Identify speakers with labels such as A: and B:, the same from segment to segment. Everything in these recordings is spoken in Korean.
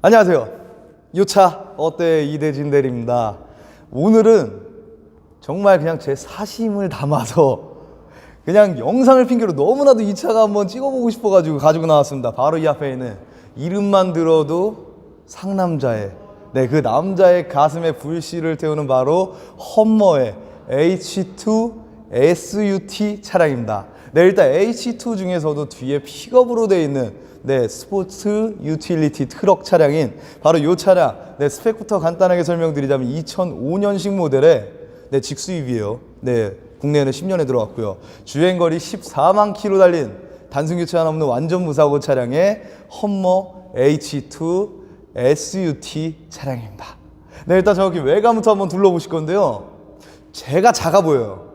A: 안녕하세요. 요차 어때 이대진 대리입니다. 오늘은 정말 그냥 제 사심을 담아서 그냥 영상을 핑계로 너무나도 이 차가 한번 찍어보고 싶어가지고 가지고 나왔습니다. 바로 이 앞에 있는 이름만 들어도 상남자의 네 그 남자의 가슴에 불씨를 태우는 바로 험머의 H2 SUT 차량입니다. 네 일단 H2 중에서도 뒤에 픽업으로 되어 있는 네 스포츠 유틸리티 트럭 차량인 바로 이 차량 네 스펙부터 간단하게 설명드리자면 2005년식 모델의 네 직수입이에요. 네 국내에는 10년에 들어왔고요. 주행거리 14만 킬로 달린 단순 교체한 없는 완전 무사고 차량의 험머 H2 SUT 차량입니다. 네 일단 정확히 외관부터 한번 둘러보실 건데요. 제가 작아 보여요.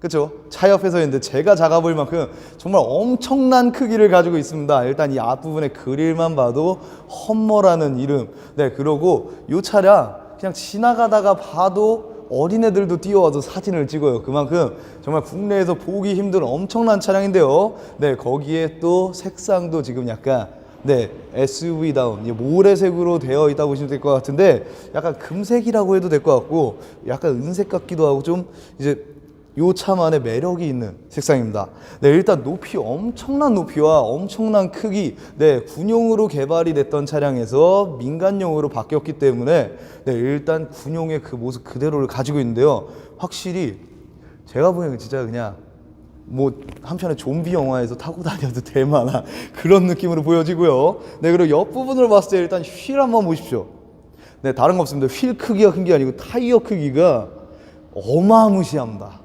A: 그렇죠? 차 옆에서 있는데 제가 작아 보일 만큼 정말 엄청난 크기를 가지고 있습니다. 일단 이 앞부분의 그릴만 봐도 험머라는 이름. 네, 그러고 이 차량 그냥 지나가다가 봐도 어린애들도 뛰어와서 사진을 찍어요. 그만큼 정말 국내에서 보기 힘든 엄청난 차량인데요. 네, 거기에 또 색상도 지금 약간 네, SUV다운 이 모래색으로 되어 있다 보시면 될 것 같은데 약간 금색이라고 해도 될 것 같고 약간 은색 같기도 하고 좀 이제 요 차만의 매력이 있는 색상입니다. 네, 일단 높이 엄청난 높이와 엄청난 크기, 네, 군용으로 개발이 됐던 차량에서 민간용으로 바뀌었기 때문에 네, 일단 군용의 그 모습 그대로를 가지고 있는데요. 확실히 제가 보기에는 진짜 그냥 뭐 한편의 좀비 영화에서 타고 다녀도 될 만한 그런 느낌으로 보여지고요. 네, 그리고 옆부분을 봤을 때 일단 휠 한번 보십시오. 네, 다른 거 없습니다. 휠 크기가 큰 게 아니고 타이어 크기가 어마무시합니다.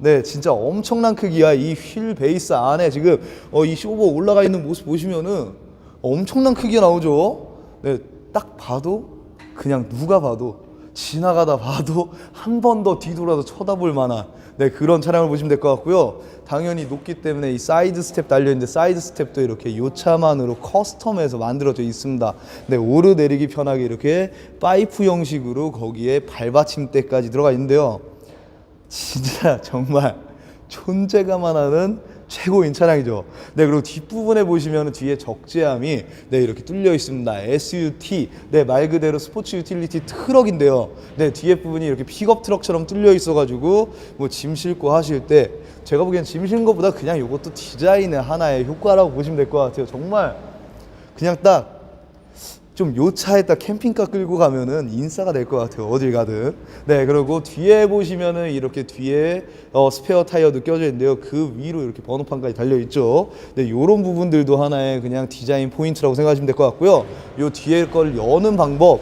A: 네, 진짜 엄청난 크기야. 이 휠 베이스 안에 지금 어, 이 15버 올라가 있는 모습 보시면은 엄청난 크기가 나오죠. 네, 딱 봐도 그냥 누가 봐도 지나가다 봐도 한 번 더 뒤돌아서 쳐다볼 만한 네, 그런 차량을 보시면 될 것 같고요. 당연히 높기 때문에 이 사이드 스텝 달려 있는데 사이드 스텝도 이렇게 요 차만으로 커스텀해서 만들어져 있습니다. 네, 오르 내리기 편하게 이렇게 파이프 형식으로 거기에 발받침대까지 들어가 있는데요. 진짜 정말 존재감만 하는 최고인 차량이죠. 네, 그리고 뒷부분에 보시면 뒤에 적재함이 네, 이렇게 뚫려 있습니다. SUT, 네, 말 그대로 스포츠 유틸리티 트럭인데요. 네, 뒤에 부분이 이렇게 픽업 트럭처럼 뚫려 있어가지고 뭐 짐 싣고 하실 때 제가 보기엔 짐 싣는 것보다 그냥 이것도 디자인의 하나의 효과라고 보시면 될 것 같아요. 정말 그냥 딱 좀 요 차에 딱 캠핑카 끌고 가면은 인싸가 될 것 같아요. 어딜 가든. 네, 그리고 뒤에 보시면은 이렇게 뒤에 어, 스페어 타이어도 껴져 있는데요. 그 위로 이렇게 번호판까지 달려 있죠. 네, 요런 부분들도 하나의 그냥 디자인 포인트라고 생각하시면 될 것 같고요. 요 뒤에 걸 여는 방법.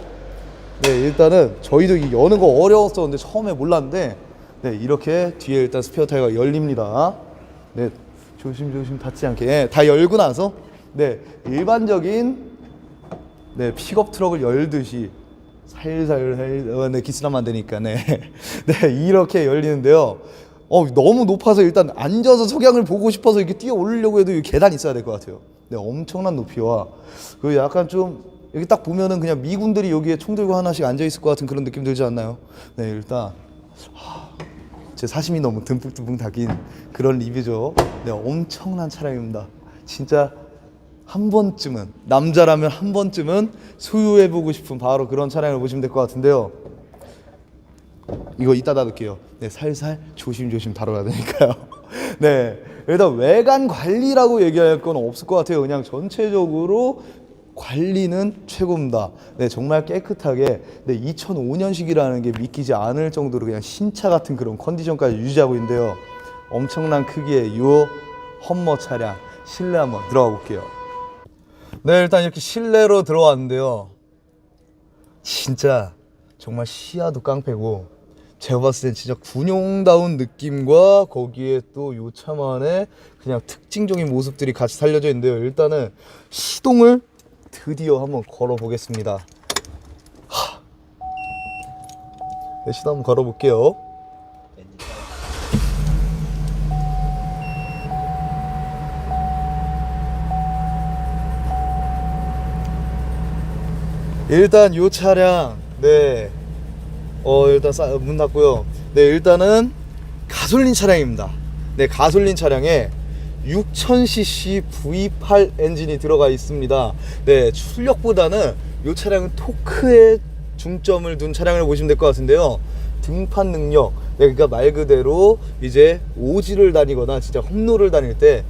A: 네, 일단은 저희도 이 여는 거 어려웠었는데 처음에 몰랐는데 네, 이렇게 뒤에 일단 스페어 타이어가 열립니다. 네, 조심조심 닿지 않게 네, 다 열고 나서 네, 일반적인 네, 픽업 트럭을 열듯이 살살 어, 네, 기스나면 안 되니까 네. 네, 이렇게 열리는데요. 어, 너무 높아서 일단 앉아서 석양을 보고 싶어서 이렇게 뛰어 오르려고 해도 이 계단이 있어야 될 것 같아요. 네, 엄청난 높이와 그 약간 좀 여기 딱 보면은 그냥 미군들이 여기에 총 들고 하나씩 앉아 있을 것 같은 그런 느낌 들지 않나요? 네, 일단 제 사심이 너무 듬뿍듬뿍 담긴 그런 리뷰죠. 네, 엄청난 차량입니다. 진짜 한 번쯤은 남자라면 한 번쯤은 소유해 보고 싶은 바로 그런 차량을 보시면 될 것 같은데요. 이거 이따 닫을게요. 네, 살살 조심조심 다뤄야 되니까요. 네, 일단 외관 관리라고 얘기할 건 없을 것 같아요. 그냥 전체적으로 관리는 최고입니다. 네, 정말 깨끗하게 네, 2005년식이라는 게 믿기지 않을 정도로 그냥 신차 같은 그런 컨디션까지 유지하고 있는데요. 엄청난 크기의 이 험머 차량 실내 한번 들어가 볼게요. 네, 일단 이렇게 실내로 들어왔는데요. 진짜 정말 시야도 깡패고 제가 봤을 땐 진짜 군용다운 느낌과 거기에 또 요 차만의 그냥 특징적인 모습들이 같이 살려져 있는데요. 일단은 시동을 드디어 한번 걸어 보겠습니다. 네, 시동 한번 걸어 볼게요. 일단 요 차량 네. 어 일단 싸, 문 닫고요. 네, 일단은 가솔린 차량입니다. 네, 가솔린 차량에 6000cc V8 엔진이 들어가 있습니다. 네, 출력보다는 이 차량은 토크에 중점을 둔 차량을 보시면 될 것 같은데요. 등판 능력, 네, 그러니까 말 그대로 이제 오지를 다니거나 진짜 험로를 다닐 때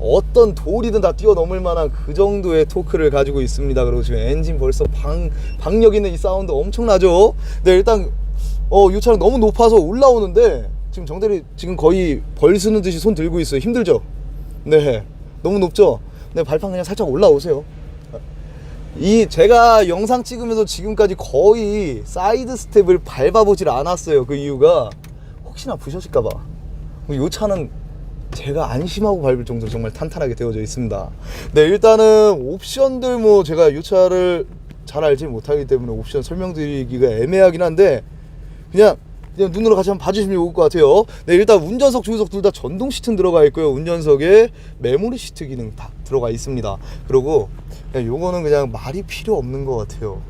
A: 어떤 돌이든 다 뛰어넘을 만한 그 정도의 토크를 가지고 있습니다. 그리고 지금 엔진 벌써 방, 박력 있는 이 사운드 엄청나죠? 네, 일단 어, 이 차량 너무 높아서 올라오는데 지금 정대리 지금 거의 벌 쓰는 듯이 손 들고 있어요. 힘들죠? 네, 너무 높죠? 네, 발판 그냥 살짝 올라오세요. 이 제가 영상 찍으면서 지금까지 거의 사이드 스텝을 밟아보질 않았어요. 그 이유가 혹시나 부셔질까봐. 이 차는 제가 안심하고 밟을 정도로 정말 탄탄하게 되어져 있습니다. 네, 일단은 옵션들 뭐 제가 이 차를 잘 알지 못하기 때문에 옵션 설명드리기가 애매하긴 한데 그냥 그냥 눈으로 같이 한번 봐주시면 좋을 것 같아요. 네, 일단 운전석, 조수석 둘 다 전동 시트 들어가 있고요. 운전석에 메모리 시트 기능 다 들어가 있습니다. 그리고 그냥 요거는 그냥 말이 필요 없는 것 같아요.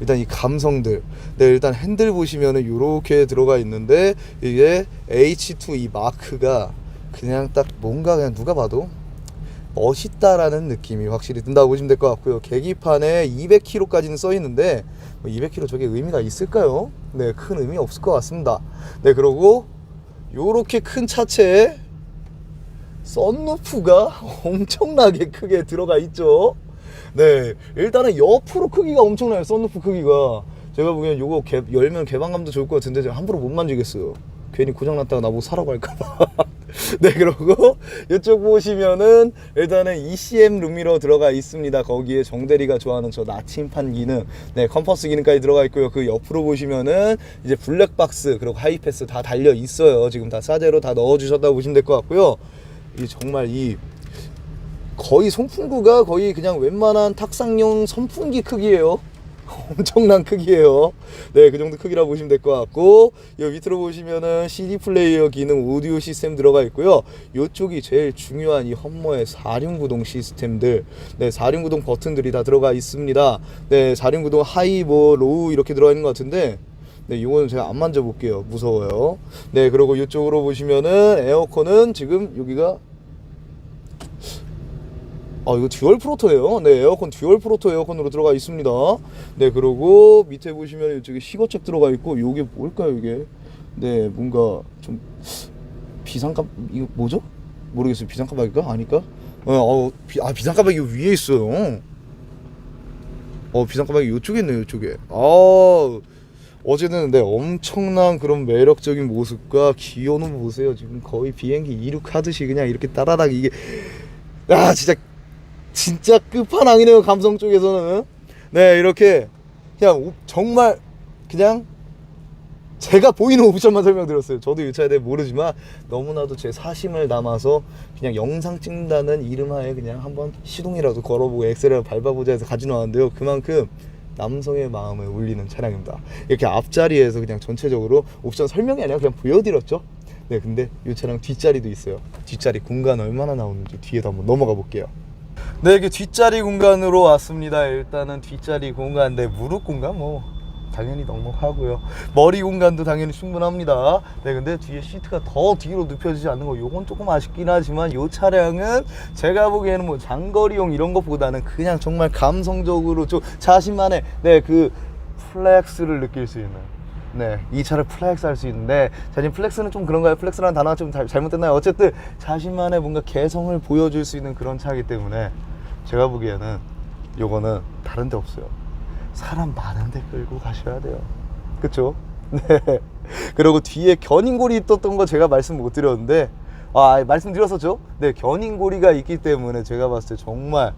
A: 일단 이 감성들. 네, 일단 핸들 보시면은 요렇게 들어가 있는데 이게 H2 이 마크가 그냥 딱 뭔가 그냥 누가 봐도 멋있다라는 느낌이 확실히 든다고 보시면 될 것 같고요. 계기판에 200km까지는 써 있는데 뭐 200km 저게 의미가 있을까요? 네, 큰 의미 없을 것 같습니다. 네, 그리고 요렇게 큰 차체에 썬루프가 엄청나게 크게 들어가 있죠. 네, 일단은 옆으로 크기가 엄청나요. 썬루프 크기가. 제가 보기엔 요거 개- 열면 개방감도 좋을 것 같은데 제가 함부로 못 만지겠어요. 괜히 고장났다가 나보고 사라고 할까봐. 네, 그리고 이쪽 보시면은 일단은 ECM 룸미러 들어가 있습니다. 거기에 정대리가 좋아하는 저 나침판 기능, 네, 컴퍼스 기능까지 들어가 있고요. 그 옆으로 보시면은 이제 블랙박스 그리고 하이패스 다 달려 있어요. 지금 다 싸제로 다 넣어 주셨다고 보시면 될 것 같고요. 이 정말 이 거의 송풍구가 거의 그냥 웬만한 탁상용 선풍기 크기예요. 엄청난 크기예요. 네, 그 정도 크기라고 보시면 될 것 같고, 이 밑으로 보시면은 CD 플레이어 기능 오디오 시스템 들어가 있고요. 이쪽이 제일 중요한 이 험머의 4륜 구동 시스템들, 네, 4륜 구동 버튼들이 다 들어가 있습니다. 네, 4륜 구동 하이, 뭐, 로우 이렇게 들어가 있는 것 같은데, 네, 이거는 제가 안 만져볼게요. 무서워요. 네, 그리고 이쪽으로 보시면은 에어컨은 지금 여기가 아 이거 듀얼 프로토예요. 네 에어컨 듀얼 프로토 에어컨으로 들어가 있습니다. 네 그리고 밑에 보시면 이쪽에 시거책 들어가 있고 이게 뭘까요 이게? 네 뭔가 좀 비상깜 이거 뭐죠? 모르겠어요. 비상깜빡일까? 아닐까? 어, 어 비, 아 비상깜빡이 위에 있어요. 어 비상깜빡이 이쪽에 있네요 이쪽에. 아 어제는 네 엄청난 그런 매력적인 모습과 기어는 보세요 지금 거의 비행기 이륙하듯이 그냥 이렇게 따라락 이게 아 진짜 진짜 끝판왕이네요 감성 쪽에서는. 네 이렇게 그냥 오- 정말 그냥 제가 보이는 옵션만 설명드렸어요. 저도 이 차에 대해 모르지만 너무나도 제 사심을 담아서 그냥 영상 찍는다는 이름하에 그냥 한번 시동이라도 걸어보고 엑셀을 밟아보자 해서 가지고 나왔는데요. 그만큼 남성의 마음을 울리는 차량입니다. 이렇게 앞자리에서 그냥 전체적으로 옵션 설명이 아니라 그냥 보여드렸죠? 네 근데 이 차량 뒷자리도 있어요. 뒷자리 공간 얼마나 나오는지 뒤에도 한번 넘어가 볼게요 네, 이게 뒷자리 공간으로 왔습니다. 일단은 뒷자리 공간, 네, 무릎 공간 뭐 당연히 넉넉하고요. 머리 공간도 당연히 충분합니다. 네, 근데 뒤에 시트가 더 뒤로 눕혀지지 않는 거, 요건 조금 아쉽긴 하지만 요 차량은 제가 보기에는 뭐 장거리용 이런 것보다는 그냥 정말 감성적으로 좀 자신만의 네, 그 플렉스를 느낄 수 있는 네, 이 차를 플렉스 할 수 있는데 자신 플렉스는 좀 그런가요? 플렉스라는 단어가 좀 잘- 잘못됐나요? 어쨌든 자신만의 뭔가 개성을 보여줄 수 있는 그런 차이기 때문에 제가 보기에는 요거는 다른 데 없어요. 사람 많은 데 끌고 가셔야 돼요. 그쵸? 네. 그리고 뒤에 견인골이 있었던 거 제가 말씀 못 드렸는데 아 말씀드렸었죠? 네 견인고리가 있기 때문에 제가 봤을 때 정말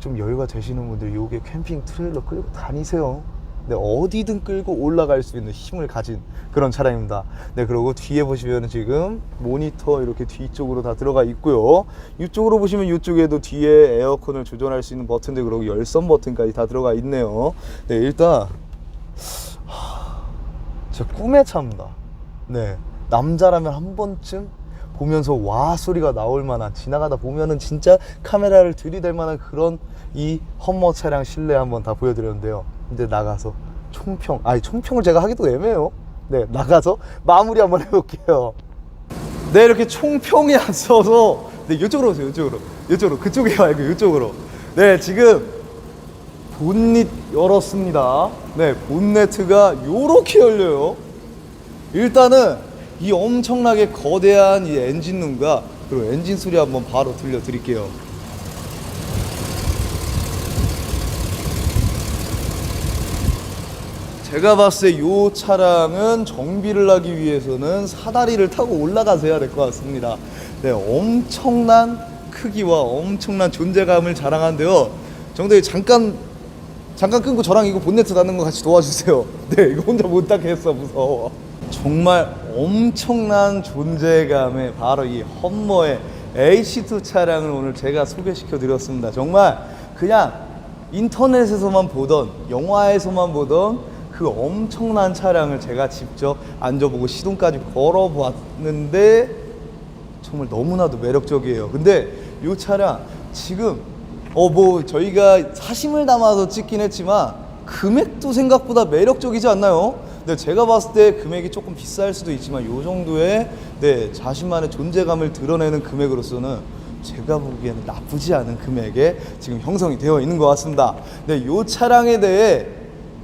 A: 좀 여유가 되시는 분들 요게 캠핑 트레일러 끌고 다니세요. 네, 어디든 끌고 올라갈 수 있는 힘을 가진 그런 차량입니다. 네, 그리고 뒤에 보시면 지금 모니터 이렇게 뒤쪽으로 다 들어가 있고요. 이쪽으로 보시면 이쪽에도 뒤에 에어컨을 조절할 수 있는 버튼들 그리고 열선 버튼까지 다 들어가 있네요. 네, 일단 제 꿈의 차입니다. 네. 남자라면 한 번쯤 보면서 와 소리가 나올 만한 지나가다 보면은 진짜 카메라를 들이댈 만한 그런 이 험머 차량 실내 한번 다 보여드렸는데요. 근데 나가서 총평, 아니 총평을 제가 하기도 애매해요. 네, 나가서 마무리 한번 해볼게요. 네, 이렇게 총평이 앞서서 네, 이쪽으로 오세요. 이쪽으로. 이쪽으로. 그쪽에 말고 이쪽으로. 네, 지금 본닛 열었습니다. 네, 본네트가 요렇게 열려요. 일단은 이 엄청나게 거대한 이 엔진룸과 그리고 엔진 소리 한번 바로 들려드릴게요. 제가 봤을 때 이 차량은 정비를 하기 위해서는 사다리를 타고 올라가셔야 될 것 같습니다. 네, 엄청난 크기와 엄청난 존재감을 자랑한데요. 정대 잠깐 잠깐 끊고 저랑 이거 본네트 닫는 거 같이 도와주세요. 네, 이거 혼자 못 닫겠어 무서워. 정말 엄청난 존재감의 바로 이 험머의 H2 차량을 오늘 제가 소개시켜 드렸습니다. 정말 그냥 인터넷에서만 보던 영화에서만 보던 그 엄청난 차량을 제가 직접 앉아보고 시동까지 걸어봤는데 정말 너무나도 매력적이에요. 근데 이 차량 지금 어 뭐 저희가 사심을 담아서 찍긴 했지만 금액도 생각보다 매력적이지 않나요? 네, 제가 봤을 때 금액이 조금 비쌀 수도 있지만 이 정도의 네, 자신만의 존재감을 드러내는 금액으로서는 제가 보기에는 나쁘지 않은 금액에 지금 형성이 되어 있는 것 같습니다. 네, 이 차량에 대해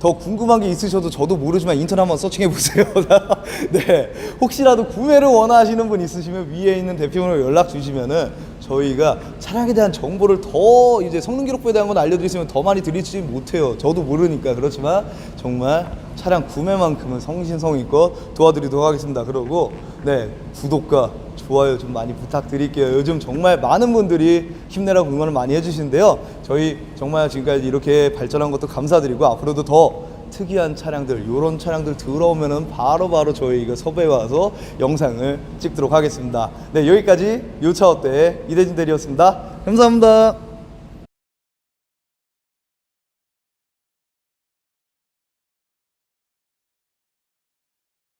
A: 더 궁금한 게 있으셔도 저도 모르지만 인터넷 한번 서칭해 보세요. 네. 혹시라도 구매를 원하시는 분 있으시면 위에 있는 대표번호 연락 주시면은 저희가 차량에 대한 정보를 더 이제 성능 기록부에 대한 건 알려드리시면 더 많이 드리지 못해요. 저도 모르니까 그렇지만 정말 차량 구매만큼은 성신성의껏 도와드리도록 하겠습니다. 그리고 네 구독과 좋아요 좀 많이 부탁드릴게요. 요즘 정말 많은 분들이 힘내라고 응원을 많이 해주시는데요. 저희 정말 지금까지 이렇게 발전한 것도 감사드리고 앞으로도 더 특이한 차량들, 이런 차량들 들어오면은 바로바로 저희가 섭외 와서 영상을 찍도록 하겠습니다. 네, 여기까지 요차 어때 이대진 대리였습니다. 감사합니다.